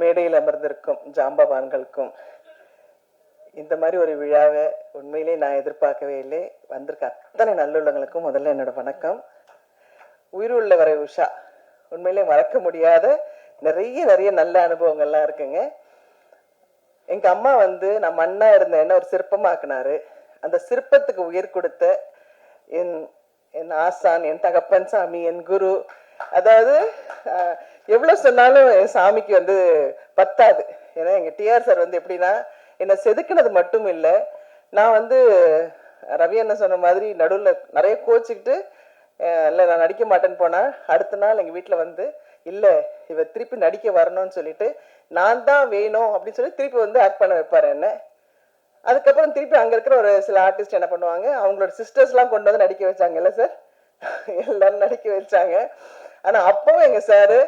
மேடையில் அமர்ந்திருக்கும் ஜாம்பவான்களுக்கும் இந்த மாதிரி ஒரு விழாவை உண்மையிலே நான் எதிர்பார்க்கவே இல்லை. வந்திருக்க அத்தனை நல்லுள்ளங்களுக்கும் முதல்ல என்னோட வணக்கம். உயிருள்ள வரை உஷா. உண்மையிலே மறக்க முடியாத நிறைய நிறைய நல்ல அனுபவங்கள்லாம் இருக்குங்க. எங்கள் அம்மா வந்து நான் மண்ணா இருந்த என்ன ஒரு சிற்பமாக்குனாரு. அந்த சிற்பத்துக்கு உயிர் கொடுத்த என் என் ஆசான் என் தகப்பன் சாமி என் குரு. அதாவது எவ்வளோ எவ்வளவு சொன்னாலும் என் சாமிக்கு வந்து பத்தாது. ஏன்னா எங்க டிஆர் சார் வந்து எப்படின்னா என்னை செதுக்கினது மட்டும் இல்லை நான் வந்து ரவி அண்ணன் சொன்ன மாதிரி நடுவில் நிறைய கோச்சிக்கிட்டு இல்லை நான் நடிக்க மாட்டேன்னு போனா அடுத்த நாள் எங்கள் வீட்டில் வந்து இல்லை இவ திருப்பி நடிக்க வரணும்னு சொல்லிட்டு நான் தான் வேணும் அப்படின்னு சொல்லி திருப்பி வந்து ஆக்ட் பண்ண வைப்பார் என்ன. அதுக்கப்புறம் திருப்பி அங்கே இருக்கிற ஒரு சில ஆர்டிஸ்ட் என்ன பண்ணுவாங்க அவங்களோட சிஸ்டர்ஸ்லாம் கொண்டு வந்து நடிக்க வச்சாங்கல்ல சார் எல்லாரும் நடிக்க வச்சாங்க. ஆனால் அப்பவும் எங்கள் சாரு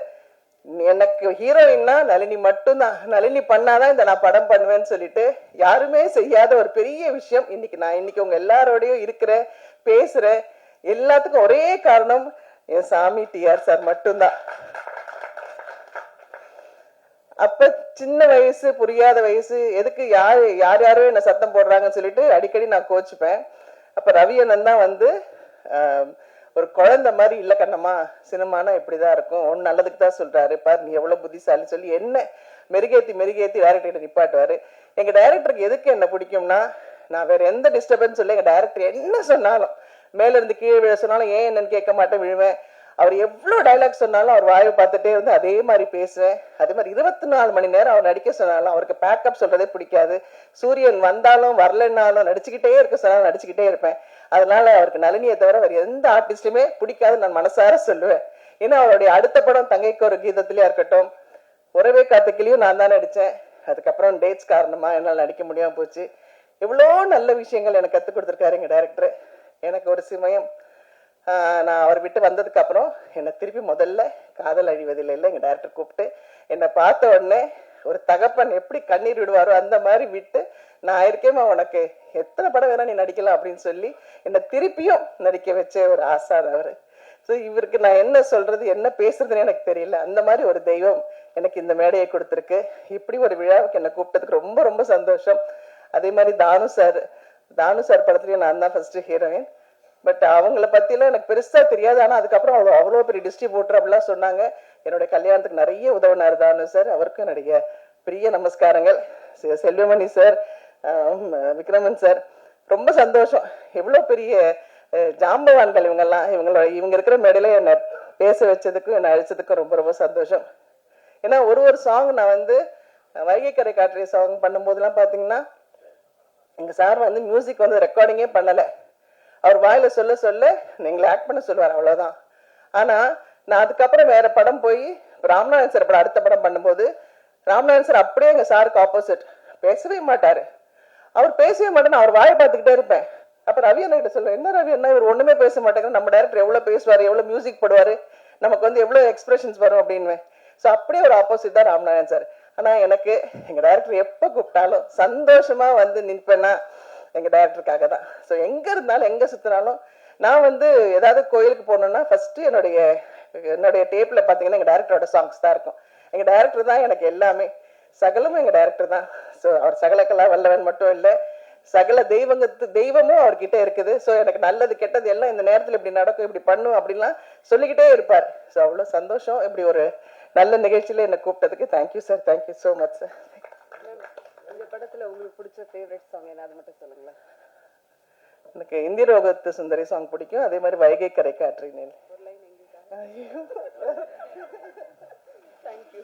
எனக்கு ஹீரோயின்னா நளினி மட்டும்தான். நளினி பண்ணாதான் இந்த நான் படம் பண்ணுவேன்னு சொல்லிட்டு யாருமே செய்யாத ஒரு பெரிய விஷயம். இன்னைக்கு நான் இன்னைக்கு உங்க எல்லாரோடையும் இருக்கிறேன் பேசுறேன். எல்லாத்துக்கும் ஒரே காரணம் என் சாமி டிஆர் சார் மட்டும்தான். அப்ப சின்ன வயசு புரியாத வயசு எதுக்கு யார் யார் யாரோ என்ன சத்தம் போடுறாங்கன்னு சொல்லிட்டு அடிக்கடி நான் கோச்சுப்பேன். அப்ப ரவி அண்ணன் தான் வந்து ஆஹ், ஒரு குழந்தை மாதிரி இல்ல கண்ணம்மா சினிமானா இப்படிதான் இருக்கும். ஒன்று நல்லதுக்கு தான் சொல்றாரு. பாரு நீ எவ்வளவு புத்திசாலி சொல்லி என்ன மெருகேத்தி மெருகேத்தி டேரக்டர் நிப்பாட்டுவாரு. எங்க டைரக்டருக்கு எதுக்கு என்ன பிடிக்கும்னா நான் வேற எந்த டிஸ்டர்பன்ஸ் இல்லை எங்க டைரக்டர் என்ன சொன்னாலும் மேல இருந்து கீழே விழ சொன்னாலும் ஏன் என்னன்னு கேட்க மாட்டேன் விழுவேன். அவர் எவ்வளோ டைலாக் சொன்னாலும் அவர் வாயை பார்த்துட்டே வந்து அதே மாதிரி பேசுவேன் அதே மாதிரி இருபத்தி நாலு மணி நேரம் அவர் நடிக்க சொன்னாலும் அவருக்கு பேக்கப் சொல்கிறதே பிடிக்காது. சூரியன் வந்தாலும் வரலைன்னாலும் நடிச்சுக்கிட்டே இருக்க சொன்னாலும் நடிச்சுக்கிட்டே இருப்பேன். அதனால அவருக்கு நளினியை தவிர அவர் எந்த ஆர்டிஸ்டுமே பிடிக்காது நான் மனசார சொல்லுவேன். ஏன்னா அவருடைய அடுத்த படம் தங்கைக்கு ஒரு கீதத்திலயா இருக்கட்டும் உறவே காத்துக்கிலையும் நான் தான் நடித்தேன் அதுக்கப்புறம் டேட்ஸ் காரணமாக என்னால் நடிக்க முடியாமல் போச்சு. எவ்வளோ நல்ல விஷயங்கள் எனக்கு கற்றுக் கொடுத்துருக்காரு எங்கள் டேரக்டர் எனக்கு ஒரு சமயம் நான் அவர் விட்டு வந்ததுக்கு அப்புறம் என்னை திருப்பி முதல்ல காதல் அழிவதில்லை இல்லை எங்கள் டேரக்டர் கூப்பிட்டு என்னை பார்த்த உடனே ஒரு தகப்பன் எப்படி கண்ணீர் விடுவாரோ அந்த மாதிரி விட்டு நான் இருக்கேமா உனக்கு. எத்தனை படம் வேணா நீ நடிக்கலாம் அப்படின்னு சொல்லி என்னை திருப்பியும் நடிக்க வச்ச ஒரு ஆசான் அவர். ஸோ இவருக்கு நான் என்ன சொல்றது என்ன பேசுறதுன்னு எனக்கு தெரியல. அந்த மாதிரி ஒரு தெய்வம் எனக்கு இந்த மேடையை கொடுத்துருக்கு. இப்படி ஒரு விழாவுக்கு என்னை கூப்பிட்டதுக்கு ரொம்ப ரொம்ப சந்தோஷம். அதே மாதிரி தானு சார் தானு சார் படத்துலையும் நான் தான் ஃபர்ஸ்ட் ஹீரோயின் பட் அவங்கள பத்திலாம் எனக்கு பெருசா தெரியாது. ஆனா அதுக்கப்புறம் அவ்வளோ அவ்வளோ பெரிய டிஸ்ட்ரிபியூட்டர் அப்படிலாம் சொன்னாங்க. என்னுடைய கல்யாணத்துக்கு நிறைய உதவினார் தானு சார் அவருக்கும் என்னுடைய பெரிய நமஸ்காரங்கள். செ- செல்வமணி சார் விக்ரமன் சார் ரொம்ப சந்தோஷம். எவ்வளோ பெரிய ஜாம்பவான்கள் இவங்கெல்லாம். இவங்களோட இவங்க இருக்கிற மேடையில என்னை பேச வச்சதுக்கும் என்னை அழைச்சதுக்கும் ரொம்ப ரொம்ப சந்தோஷம். ஏன்னா ஒரு ஒரு சாங் நான் வந்து வைகை கரை காற்றிய சாங் பண்ணும்போதெல்லாம் பார்த்தீங்கன்னா எங்கள் சார் வந்து மியூசிக் வந்து ரெக்கார்டிங்கே பண்ணலை. அவர் வாயில சொல்ல சொல்ல நீங்களை ஆக்ட் பண்ண சொல்லுவார் அவ்வளவுதான். ஆனா நான் அதுக்கப்புறம் வேற படம் போய் ராம்நாதன் சார் படம் அடுத்த படம் பண்ணும்போது ராம்நாதன் சார் அப்படியே எங்க சாருக்கு ஆப்போசிட் பேசவே மாட்டார். அவர் பேசவே மாட்டேன்னு அவர் வாயை பார்த்துக்கிட்டே இருப்பேன். அப்போ ரவி அண்ணா கிட்ட சொல்லுவேன் என்ன ரவி அண்ணா இவர் ஒன்றுமே பேச மாட்டேங்கிற நம்ம டேரக்டர் எவ்வளவு பேசுவார் எவ்வளோ மியூசிக் போடுவார் நமக்கு வந்து எவ்வளோ எக்ஸ்பிரஷன்ஸ் வரும் அப்படின்வேன் ஸோ அப்படியே ஒரு ஆப்போசிட் தான் ராம்நாதன் சார். ஆனால் எனக்கு எங்க டேரக்டர் எப்போ கூப்பிட்டாலும் சந்தோஷமா வந்து நிற்பேன்னா எங்கள் டேரக்டருக்காக தான். ஸோ எங்கே இருந்தாலும் எங்கே சுற்றினாலும் நான் வந்து ஏதாவது கோயிலுக்கு போகணுன்னா ஃபஸ்ட்டு என்னுடைய என்னுடைய டேப்பில் பார்த்தீங்கன்னா எங்கள் டேரக்டரோட சாங்ஸ் தான் இருக்கும். எங்கள் டேரக்டர் தான் எனக்கு எல்லாமே. சகலமும் எங்கள் டைரக்டர் தான். ஸோ அவர் சகலக்கலா வல்லவன் மட்டும் இல்லை. சகல தெய்வங்கத்து தெய்வமும் அவர்கிட்ட இருக்குது. ஸோ எனக்கு நல்லது கெட்டது எல்லாம் இந்த நேரத்தில் இப்படி நடக்கும் இப்படி பண்ணும் அப்படிலாம் சொல்லிக்கிட்டே இருப்பார். ஸோ அவ்வளோ சந்தோஷம். இப்படி ஒரு நல்ல நிகழ்ச்சியில என்னை கூப்பிட்டதுக்கு thank you sir thank you so much sir படத்துல உங்களுக்கு பிடிச்ச ஃபேவரட் சாங் என்ன? அது மட்டும் சொல்லுங்களேன். எனக்கு இந்திய ரோகத்து சுந்தரி சாங் பிடிக்கும். அதே மாதிரி வைகை கரை காற்றினேன் காற்றினில் தேங்க்யூ